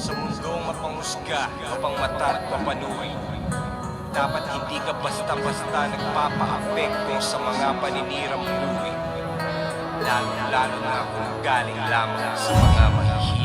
Sa mundong mapangusga, mapangmata at mapanuri Dapat hindi ka basta-basta nagpapa-apekto sa mga paninirang buhay. Lalo-lalo na kung galing lamang sa mga mahihinang